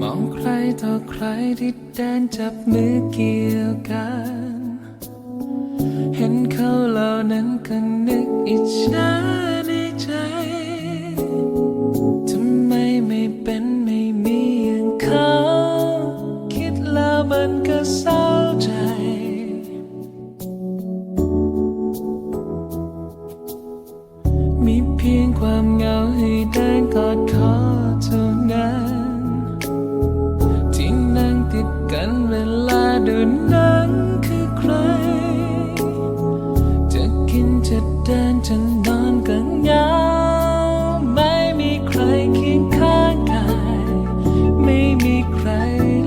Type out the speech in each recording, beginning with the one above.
มองใครต่อใครที่แดนจับมือเกี่ยวกัน เห็นเขาเหล่านั้นก็นึกอิจฉา พียงความเหงาให้เดินกอดคอเท่านั้นที่นั่งติดกันเวลาดูนังคือใคร จะกินจะเดินจะนอนก็เหงาไม่มีใครเคียงข้างกายไม่มีใคร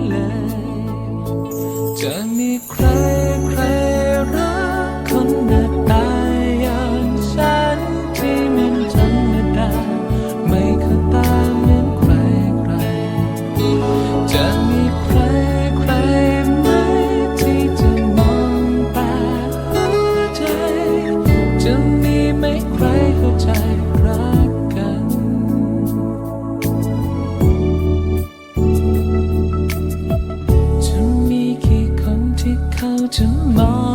เลย จะมีใคร เข